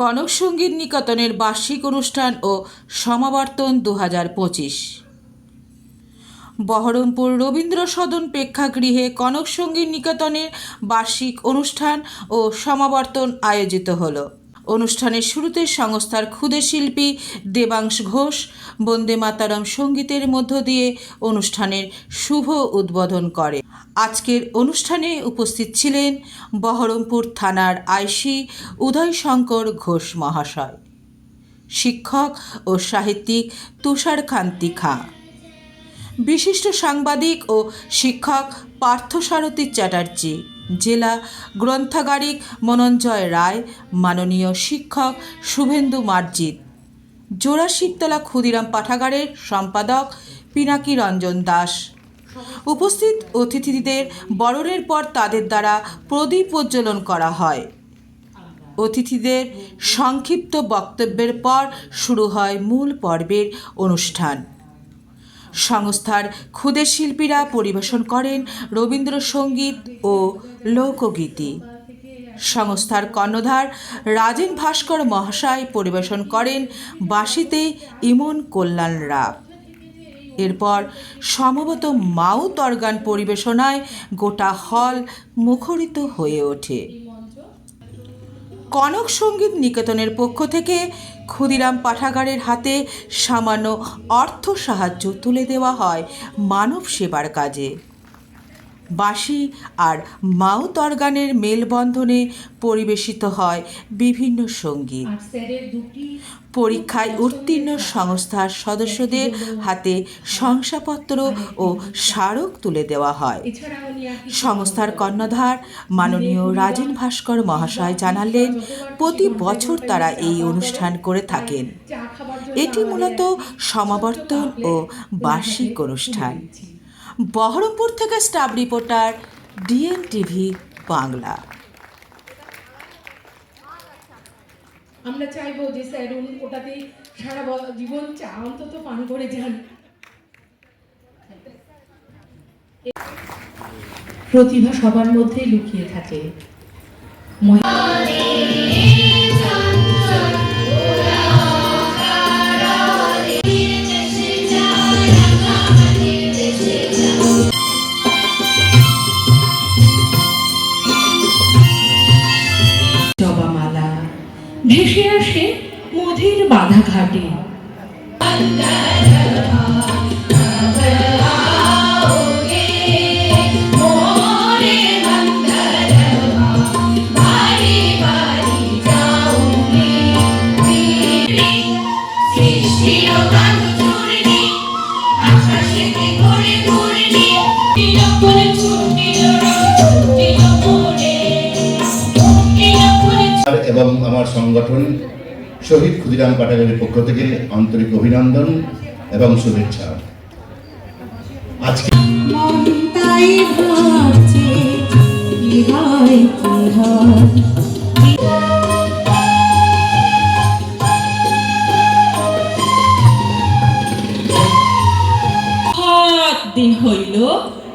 কনক সংগীত নিকেতনের বার্ষিক অনুষ্ঠান ও সমাবর্তন দু হাজার পঁচিশ। বহরমপুর রবীন্দ্র সদন প্রেক্ষাগৃহে কনক সংগীত নিকেতনের বার্ষিক অনুষ্ঠান ও সমাবর্তন আয়োজিত হলো। অনুষ্ঠানের শুরুতে সংস্থার ক্ষুদে শিল্পী দেবাংশ ঘোষ, বন্দে মাতারম সঙ্গীতের মধ্য দিয়ে অনুষ্ঠানের শুভ উদ্বোধন করে। আজকের অনুষ্ঠানে উপস্থিত ছিলেন বহরমপুর থানার আইসি উদয়শঙ্কর ঘোষ মহাশয়। শিক্ষক ও সাহিত্যিক তুষারকান্তি খাঁ। বিশিষ্ট সাংবাদিক ও শিক্ষক পার্থসারথী চ্যাটার্জি। জেলা গ্রন্থাগারিক মনঞ্জয় রায়, মাননীয় শিক্ষক শুভেন্দু মার্জিত। জোড়া শিবতলা ক্ষুদিরাম পাঠাগারের সম্পাদক পিনাকি রঞ্জন দাস। উপস্থিত অতিথিদের বরণের পর তাদের দ্বারা প্রদীপ প্রজ্বলন করা হয়। অতিথিদের সংক্ষিপ্ত বক্তব্যের পর শুরু হয় মূল পর্বের অনুষ্ঠান। সংস্থার ক্ষুদে শিল্পীরা পরিবেশন করেন রবীন্দ্রসঙ্গীত ও লোকগীতি। সংস্থার কর্ণধার রাজেন ভাস্কর মহাশয় পরিবেশন করেন বাঁশিতে ইমন কল্যাণ রাগ এরপর সমবত মাউথ অর্গান পরিবেশনায় গোটা হল মুখরিত হয়ে ওঠে। কনক সংগীত নিকেতনের পক্ষ থেকে ক্ষুদিরাম পাঠাগারের হাতে সামান্য অর্থ সাহায্য তুলে দেওয়া হয় মানব সেবার কাজে। বাঁশি আর মাউথ অর্গানের মেলবন্ধনে পরিবেশিত হয় বিভিন্ন সংগীত। পরীক্ষায় উত্তীর্ণ সংস্থার সদস্যদের হাতে শংসাপত্র ও স্মারক তুলে দেওয়া হয়। সংস্থার কর্ণধার মাননীয় রাজেন ভাস্কর মহাশয় জানালেন প্রতি বছর তারা এই অনুষ্ঠান করে থাকেন। এটি মূলত সমাবর্তন ও বার্ষিক অনুষ্ঠান। বহরমপুর থেকে staff reporter DN TV Bangla. আমরা চাইব যে স্যার উনি ওটাতে সারা জীবন চা, অন্তত পান করে যান। প্রতিভা সবার মধ্যে লুকিয়ে থাকে। মহি- এবং আমার সংগঠন শহীদ ক্ষুদিরাম পাটাগারের পক্ষ থেকে আন্তরিক অভিনন্দন এবং শুভেচ্ছা। আজকে কি হয় সাত দিন হইল?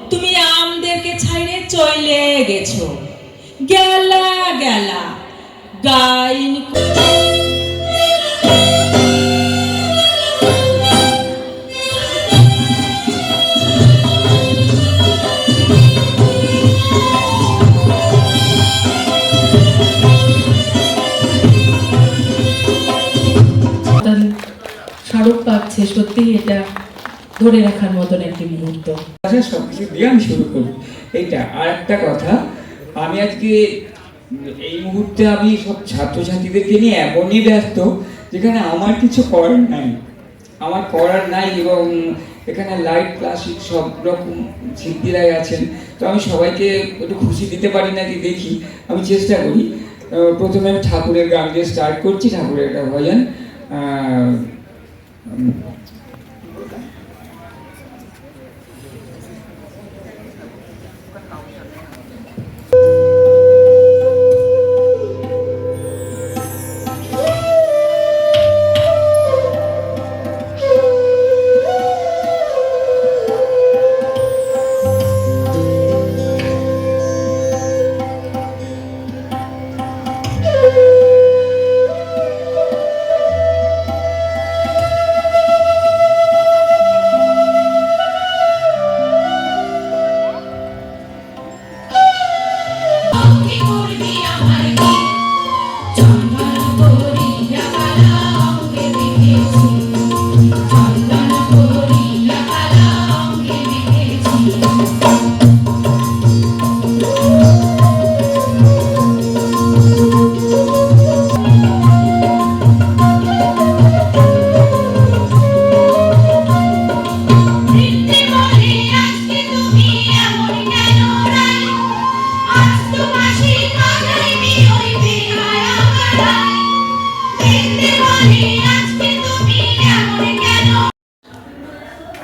তুমি আমদেরকে ছাইড়ে চলে গেছো। গেলা গেলা। গাইন সত্যিই এটা ধরে রাখার মতন একটি মুহূর্ত। আচ্ছা সব কিছু দিয়ে আমি শুরু করি। এইটা আর একটা কথা, আমি আজকে, এই মুহূর্তে আমি সব ছাত্রছাত্রীদেরকে নিয়ে এমনই ব্যস্ত, যেখানে আমার কিছু করার নাই। আমার করার নাই এবং এখানে লাইট ক্লাসিক সব রকম শিল্পীরাই আছেন। তো আমি সবাইকে একটু খুশি দিতে পারি নাকি দেখি। আমি চেষ্টা করি। প্রথমে আমি ঠাকুরের গান দিয়ে স্টার্ট করছি, ঠাকুরের একটা ভজন।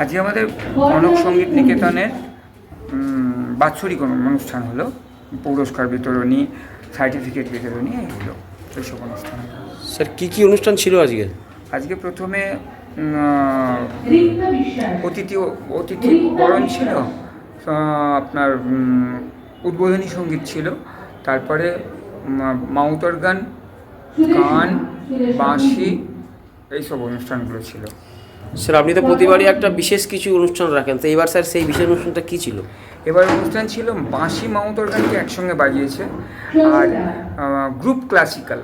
আজকে আমাদের কনক সংগীত নিকেতনের বাৎসরিক অনুষ্ঠান হলো। পুরস্কার বিতরণী সার্টিফিকেট বিতরণী এইগুলো এইসব অনুষ্ঠান। স্যার কী কী অনুষ্ঠান ছিল আজকে? আজকে প্রথমে অতিথি অতিথি বরণ ছিল আপনার উদ্বোধনী সংগীত ছিল। তারপরে মাউতর গান গান বাঁশি এইসব অনুষ্ঠানগুলো ছিল। স্যার আপনি তো প্রতিবারই একটা বিশেষ কিছু অনুষ্ঠান রাখেন তো এবার স্যার সেই বিশেষ অনুষ্ঠানটা কী ছিল? এবার অনুষ্ঠান ছিল বাঁশি মাউতর গানকে একসঙ্গে বাজিয়েছে আর গ্রুপ ক্লাসিক্যাল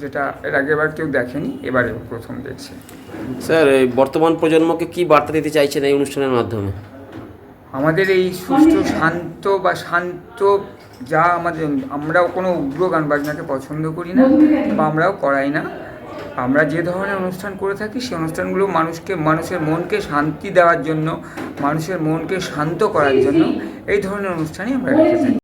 যেটা এর আগের বার কেউ দেখেনি এবারে প্রথম দেখছে। স্যার বর্তমান প্রজন্মকে কি বার্তা দিতে চাইছেন এই অনুষ্ঠানের মাধ্যমে? আমাদের এই সুষ্ঠু শান্ত বা শান্ত যা আমাদের আমরাও কোনো উগ্র গান বাজনাকে পছন্দ করি না বা আমরাও করাই না। আমরা যে ধরনের অনুষ্ঠান করে থাকি, সেই অনুষ্ঠানগুলো মানুষকে, মানুষের মনকে শান্তি দেওয়ার জন্য, মানুষের মনকে শান্ত করার জন্য এই ধরনের অনুষ্ঠানই আমরা রেখে থাকি।